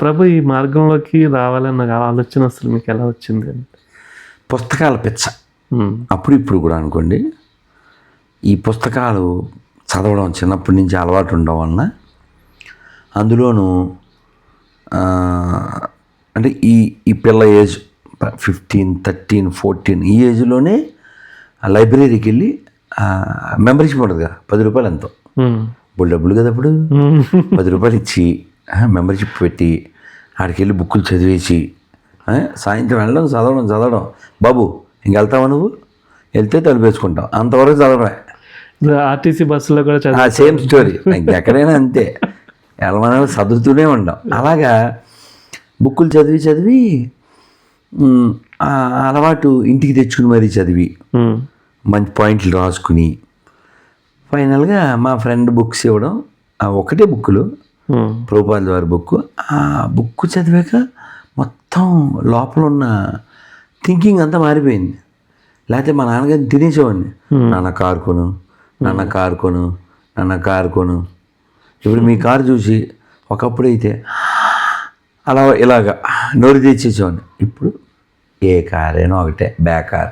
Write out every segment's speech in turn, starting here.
ప్రభు ఈ మార్గంలోకి రావాలన్న ఆలోచన అసలు మీకు ఎలా వచ్చింది అని? పుస్తకాల పిచ్చ. అప్పుడు ఇప్పుడు కూడా అనుకోండి ఈ పుస్తకాలు చదవడం చిన్నప్పటి నుంచి అలవాటు ఉండడం వలన అందులోనూ అంటే ఈ ఈ పిల్ల ఏజ్ ఫిఫ్టీన్ థర్టీన్ ఫోర్టీన్ ఈ ఏజ్లోనే ఆ లైబ్రరీకి వెళ్ళి మెంబర్షిప్ ఉంటుందిగా పది రూపాయలు ఎంతో. ఇప్పుడు డబ్బులు కదా అప్పుడు? పది రూపాయలు ఇచ్చి మెంబర్షిప్ పెట్టి ఆడికి వెళ్ళి బుక్కులు చదివేసి సాయంత్రం వెళ్ళడం చదవడం చదవడం. బాబు ఇంక వెళ్తావా నువ్వు? వెళ్తే తలుపేసుకుంటాం. అంతవరకు చదవడమే ఇప్పుడు ఆర్టీసీ బస్సులో కూడా సేమ్ స్టోరీ ఎక్కడైనా అంతే. వెళ్ళమని చదువుతూనే ఉంటాం అలాగా బుక్కులు చదివి చదివి అలవాటు ఇంటికి తెచ్చుకుని మరీ చదివి మంచి పాయింట్లు రాసుకుని ఫైనల్గా మా ఫ్రెండ్ బుక్స్ ఇవ్వడం. ఆ ఒకటే బుక్కులు. ప్రభుపాల్ వారి బుక్ ఆ బుక్ చదివాక మొత్తం లోపల ఉన్న థింకింగ్ అంతా మారిపోయింది. లేకపోతే మా నాన్నగారిని తినేసేవాడిని. నాన్న కారు కొను నాన్న కారు కొను నాన్న కారు కొను. ఇప్పుడు మీ కారు చూసి ఒకప్పుడు అయితే అలా ఇలాగా నోరు తెచ్చేసేవాడిని. ఇప్పుడు ఏ కారైనా ఒకటే బ్యాక్ కార్.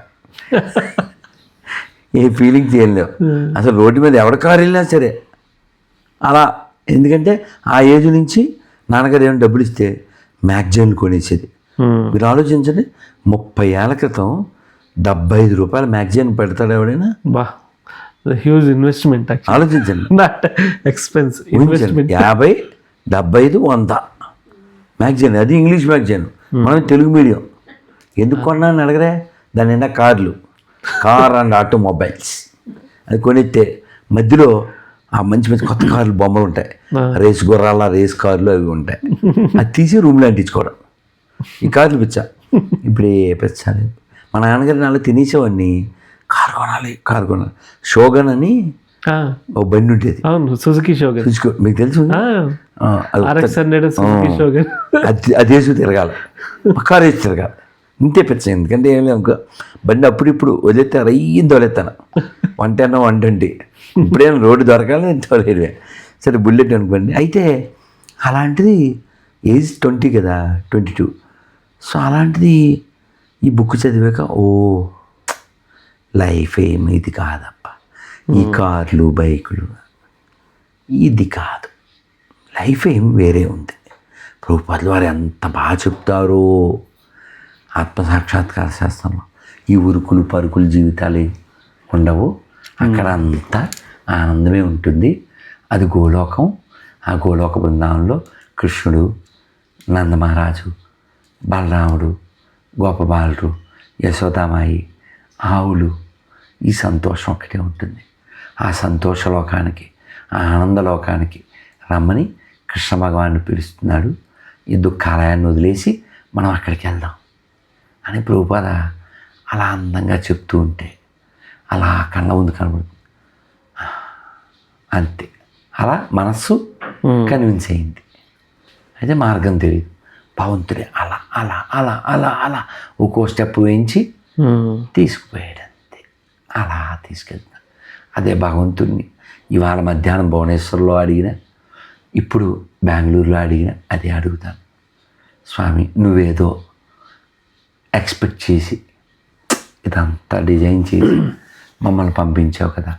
ఏ ఫీలింగ్స్ ఏం లేవు అసలు రోడ్డు మీద ఎవరి కారు వెళ్ళినా సరే అలా ఎందుకంటే ఆ ఏజ్ నుంచి నాన్నగారు ఏమైనా డబ్బులు ఇస్తే మ్యాగజైన్లు కొనేసేది మీరు ఆలోచించండి ముప్పై ఏళ్ళ క్రితం డెబ్బై ఐదు రూపాయల మ్యాగజైన్ పెడతాడు ఎవడైనా? బా హ్యూజ్ ఇన్వెస్ట్మెంట్ ఆలోచించండి. నాట్ ఎక్స్పెన్స్ ఇన్వెస్ట్మెంట్ యాభై డెబ్బై ఐదు వంద మ్యాగజైన్ అది ఇంగ్లీష్ మ్యాగజైన్ మనం తెలుగు మీడియం. ఎందుకు కొన్నా అని అడగరే? దాని నిండా కార్లు. Car and automobiles. అది కొనిస్తే మధ్యలో ఆ మంచి మంచి కొత్త కార్లు బొమ్మలు ఉంటాయి. రేస్ గుర్రాల రేస్ కార్లు అవి ఉంటాయి. అది తీసి రూమ్లో అంటించుకోవడం. ఈ కార్లు పిచ్చ. ఇప్పుడు ఏ పిచ్చ లేదు. మా నాన్నగారి నాలో తినేసేవాడిని. కారు కొనాలి కారు కొనాలి. షోగన్ అని ఒక బండి ఉండేది. Suzuki Shogun. చూసుకో మీకు తెలుసు? అది సుజుకి అది అదేసి తిరగాలి. పక్కా రేసి తిరగాలి. ఇంతే పిచ్చ ఎందుకంటే ఏం లేదు బండి అప్పుడిప్పుడు వదిలేస్తే రయ్యింది వదిలేస్తాను. One ten one twenty. ఇప్పుడేం రోడ్డు దొరకాలి తోలేదే. సరే బుల్లెట్ అనుకోండి. అయితే అలాంటిది ఏజ్ ట్వంటీ కదా ట్వంటీ టూ. సో అలాంటిది ఈ బుక్ చదివాక ఓ లైఫ్ ఏమి ఇది కాదప్ప. ఈ కార్లు బైకులు ఇది కాదు. లైఫ్ ఏం వేరే ఉంది. ప్రభుపాదులు వారు ఎంత బాగా చెప్తారో. ఆత్మసాక్షాత్కార శాస్త్రంలో ఈ ఉరుకులు పరుకులు జీవితాలు ఉండవు. అక్కడ అంతా ఆనందమే ఉంటుంది. అది గోలోకం. ఆ గోలోక బృందావనంలో కృష్ణుడు నందమహారాజు బలరాముడు గోపబాలుడు యశోదామాయి ఆవులు ఈ సంతోషం ఒకటే ఉంటుంది. ఆ సంతోష లోకానికి ఆ ఆనంద లోకానికి రమ్మని కృష్ణ భగవాన్ని పిలుస్తున్నాడు. ఈ దుఃఖాలయాన్ని వదిలేసి మనం అక్కడికి వెళ్దాం. అని ప్రభుపాద అలా అందంగా చెప్తూ ఉంటే అలా కళ్ళ ముందు కనబడుతుంది అంతే. అలా మనస్సు కన్విన్స్ అయింది. అయితే మార్గం తెలియదు భగవంతుడే అలా అలా అలా అలా అలా ఒక్కో స్టెప్ వేయించి తీసుకుపోయాడు అంతే. అలా తీసుకెళ్తున్నాడు. అదే భగవంతుడిని ఇవాళ మధ్యాహ్నం భువనేశ్వర్లో అడిగిన ఇప్పుడు బెంగళూరులో అడిగిన అదే అడుగుతాను. స్వామి నువ్వేదో ఎక్స్పెక్ట్ చేసి ఇదంతా డిజైన్ చేసి మమ్మల్ని పంపించావు కదా.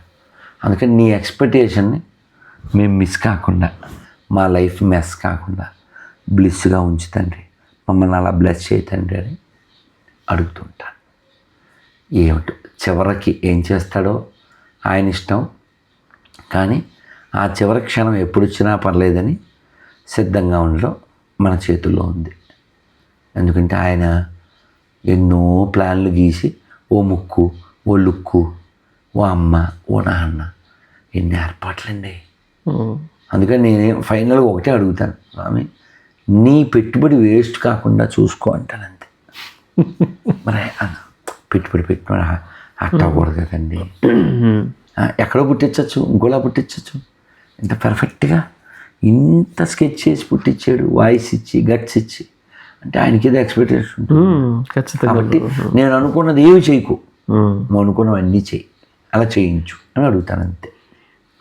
అందుకని నీ ఎక్స్పెక్టేషన్ని మేము మిస్ కాకుండా మా లైఫ్ మెస్ కాకుండా బ్లిస్గా ఉంచుతండ్రి మమ్మల్ని అలా బ్లెస్ చేయతండ్రి అని అడుగుతుంటాను. ఏమిటో? చివరికి ఏం చేస్తాడో ఆయన ఇష్టం. కానీ ఆ చివరి క్షణం ఎప్పుడు వచ్చినా పర్లేదని సిద్ధంగా ఉండడం మన చేతుల్లో ఉంది. ఎందుకంటే ఆయన ఎన్నో ప్లాన్లు గీసి ఓ ముక్కు ఓ లుక్కు ఓ అమ్మ ఓ నాన్న ఎన్ని ఏర్పాట్లండి. అందుకని నేను ఫైనల్గా ఒకటే అడుగుతాను స్వామి నీ పెట్టుబడి వేస్ట్ కాకుండా చూసుకో అంటాను అంతే మరి పెట్టుబడి పెట్టుబడి అట్ట అవ్వకూడదు కదండి. ఎక్కడో పుట్టించవచ్చు ఇంకోలా పుట్టించవచ్చు ఇంత పర్ఫెక్ట్గా ఇంత స్కెచ్ చేసి పుట్టించాడు వాయిస్ ఇచ్చి గట్స్ ఇచ్చి. అంటే ఆయనకి ఏదో ఎక్స్పెక్టేషన్ ఉంటుంది. ఖచ్చితంగా. కాబట్టి నేను అనుకున్నది ఏమి చేయకు. నువ్వు అనుకున్నవన్నీ చేయి. అలా చేయించు అని అడుగుతాను అంతే.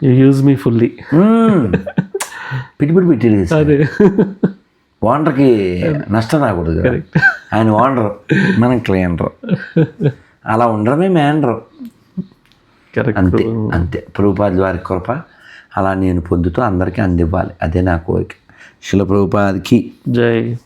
యూజ్ మీ ఫుల్లీ పెట్టేది కదా సార్. అదే. ఓనర్కి నష్టం రాకూడదు ఆయన ఓనర్ మనం క్లీనర్ అలా ఉండడమే మేనరు అంతే అంతే. ప్రభుపాది వారి కృప అలా నేను పొందుతూ అందరికీ అందివ్వాలి. అదే నా కోరిక. శిల ప్రభుపాదికి జై.